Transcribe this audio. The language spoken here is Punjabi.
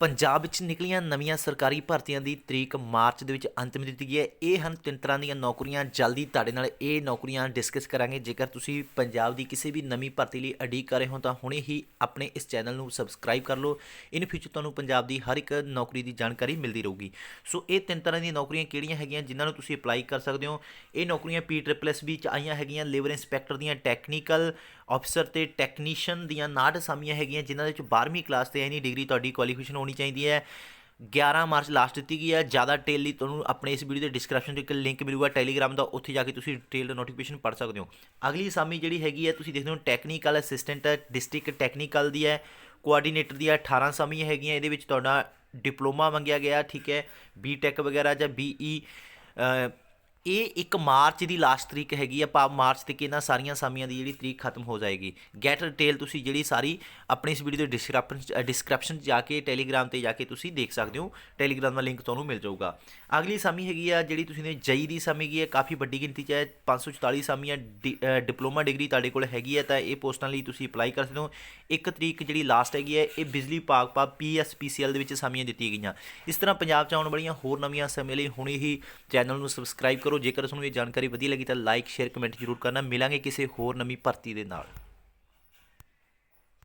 ਪੰਜਾਬ ਵਿੱਚ ਨਿਕਲੀਆਂ ਨਵੀਆਂ ਸਰਕਾਰੀ ਭਰਤੀਆਂ ਦੀ ਤਰੀਕ ਮਾਰਚ ਦੇ ਵਿੱਚ ਅੰਤਿਮ ਦਿੱਤੀ ਗਈ ਹੈ। ਇਹ ਹਨ ਤਿੰਨ ਤਰ੍ਹਾਂ ਦੀਆਂ ਨੌਕਰੀਆਂ। ਜਲਦੀ ਤੁਹਾਡੇ ਨਾਲ ਇਹ ਨੌਕਰੀਆਂ ਡਿਸਕਸ ਕਰਾਂਗੇ। ਜੇਕਰ ਤੁਸੀਂ ਪੰਜਾਬ ਦੀ ਕਿਸੇ ਵੀ ਨਵੀਂ ਭਰਤੀ ਲਈ ਅਡੀਕ ਕਰ ਰਹੇ ਹੋ, ਤਾਂ ਹੁਣੇ ਹੀ ਆਪਣੇ ਇਸ ਚੈਨਲ ਨੂੰ ਸਬਸਕ੍ਰਾਈਬ ਕਰ ਲਓ। ਇਨ ਫਿਊਚਰ ਤੁਹਾਨੂੰ ਪੰਜਾਬ ਦੀ ਹਰ ਇੱਕ ਨੌਕਰੀ ਦੀ ਜਾਣਕਾਰੀ ਮਿਲਦੀ ਰਹੂਗੀ। ਸੋ ਇਹ ਤਿੰਨ ਤਰ੍ਹਾਂ ਦੀਆਂ ਨੌਕਰੀਆਂ ਕਿਹੜੀਆਂ ਹੈਗੀਆਂ, ਜਿਨ੍ਹਾਂ ਨੂੰ ਤੁਸੀਂ ਅਪਲਾਈ ਕਰ ਸਕਦੇ ਹੋ? ਇਹ ਨੌਕਰੀਆਂ ਪੀ ਟ੍ਰਿਪਲ ਐਸ ਵਿੱਚ ਆਈਆਂ ਹੈਗੀਆਂ। ਲੇਬਰ ਇੰਸਪੈਕਟਰ ਦੀਆਂ, ਟੈਕਨੀਕਲ ਅਫਸਰ ਤੇ ਟੈਕਨੀਸ਼ੀਅਨ ਦੀਆਂ 59 ਅਸਾਮੀਆਂ ਹੈਗੀਆਂ, ਜਿਨ੍ਹਾਂ ਦੇ ਵਿੱਚ 12ਵੀਂ ਕਲਾਸ ਤੇ ਐਨੀ ਡਿਗਰੀ ਤੁਹਾਡੀ ਕੁਆਲੀਫਿਕੇਸ਼ਨ ਹੋਣੀ ਚਾਹੀਦੀ ਹੈ। 11 ਮਾਰਚ ਲਾਸਟ ਦਿੱਤੀ ਗਈ ਹੈ। ਜ਼ਿਆਦਾ ਡਿਟੇਲ ਲਈ ਤੁਹਾਨੂੰ ਆਪਣੇ ਇਸ ਵੀਡੀਓ ਦੇ ਡਿਸਕ੍ਰਿਪਸ਼ਨ 'ਚ ਇੱਕ ਲਿੰਕ ਮਿਲੂਗਾ ਟੈਲੀਗ੍ਰਾਮ ਦਾ। ਉੱਥੇ ਜਾ ਕੇ ਤੁਸੀਂ ਡਿਟੇਲ ਨੋਟੀਫਿਕੇਸ਼ਨ ਪੜ੍ਹ ਸਕਦੇ ਹੋ। ਅਗਲੀ ਸਾਮੀ ਜਿਹੜੀ ਹੈਗੀ ਹੈ, ਤੁਸੀਂ ਦੇਖਦੇ ਹੋ ਟੈਕਨੀਕਲ ਅਸਿਸਟੈਂਟ ਡਿਸਟ੍ਰਿਕਟ ਟੈਕਨੀਕਲ ਦੀ ਹੈ। ਕੋਆਰਡੀਨੇਟਰ ਦੀ ਹੈ 18 ਅਸਾਮੀਆਂ ਹੈਗੀਆਂ। ਇਹਦੇ ਵਿੱਚ ਤੁਹਾਡਾ ਡਿਪਲੋਮਾ ਮੰਗਿਆ ਗਿਆ, ਠੀਕ ਹੈ। ਬੀਟੈਕ ਵਗੈਰਾ ਜਾਂ ਬੀਈ ਇਹ 1 ਮਾਰਚ ਦੀ ਲਾਸਟ ਤਰੀਕ ਹੈਗੀ ਆ ਭਾਵ ਮਾਰਚ ਤੱਕ ਇਹਨਾਂ ਸਾਰੀਆਂ ਸਾਮੀਆਂ ਦੀ ਜਿਹੜੀ ਤਰੀਕ ਖਤਮ ਹੋ ਜਾਏਗੀ। ਗੈਟ ਡਿਟੇਲ ਤੁਸੀਂ ਜਿਹੜੀ ਸਾਰੀ ਆਪਣੀ ਇਸ ਵੀਡੀਓ ਦੇ ਡਿਸਕ੍ਰਿਪਸ਼ਨ ਡਿਸਕ੍ਰਿਪਸ਼ਨ 'ਚ ਜਾ ਕੇ ਟੈਲੀਗ੍ਰਾਮ ਤੇ ਜਾ ਕੇ ਤੁਸੀਂ ਦੇਖ ਸਕਦੇ ਹੋ। ਟੈਲੀਗ੍ਰਾਮ ਦਾ ਲਿੰਕ ਤੁਹਾਨੂੰ ਮਿਲ ਜਾਊਗਾ। ਅਗਲੀ ਸਾਮੀ ਹੈਗੀ ਆ, ਜਿਹੜੀ ਤੁਸੀਂ ਨੇ ਜਈ ਦੀ ਸਾਮੀ ਹੈਗੀ ਹੈ ਕਾਫੀ ਵੱਡੀ ਗਿਣਤੀ 'ਚ ਹੈ 544 ਸਾਮੀਆਂ ਡਿ- ਡਿਪਲੋਮਾ ਡਿਗਰੀ ਤੁਹਾਡੇ ਕੋਲ ਹੈਗੀ ਹੈ ਤਾਂ ਇਹ ਪੋਸਟਾਂ ਲਈ ਤੁਸੀਂ ਅਪਲਾਈ ਕਰ ਸਕਦੇ ਹੋ। ਇੱਕ ਤਰੀਕ ਜਿਹੜੀ ਲਾਸਟ ਹੈਗੀ ਹੈ ਇਹ ਬਿਜਲੀ ਵਿਭਾਗ ਪਾ ਪੀਐਸਪੀਸੀਐਲ ਦੇ ਵਿੱਚ ਸਾਮੀਆਂ ਦਿੱਤੀਆਂ ਗਈਆਂ। ਇਸ ਤਰ੍ਹਾਂ ਪੰਜਾਬ 'ਚ ਆਉਣ ਵਾਲੀਆਂ ਹੋਰ ਨਵੀਆਂ ਸਮੇਂ ਲਈ ਹੁਣੇ ਹੀ ਚੈਨਲ ਨੂੰ ਸਬਸਕ੍ਰਾਈਬ ਕਰੋ ਕਰੋ ਜੇਕਰ ਤੁਹਾਨੂੰ ਇਹ ਜਾਣਕਾਰੀ ਵਧੀਆ ਲੱਗੀ ਤਾਂ ਲਾਈਕ ਸ਼ੇਅਰ ਕਮੈਂਟ ਜ਼ਰੂਰ ਕਰਨਾ। ਮਿਲਾਂਗੇ ਕਿਸੇ ਹੋਰ ਨਵੀਂ ਭਰਤੀ ਦੇ ਨਾਲ।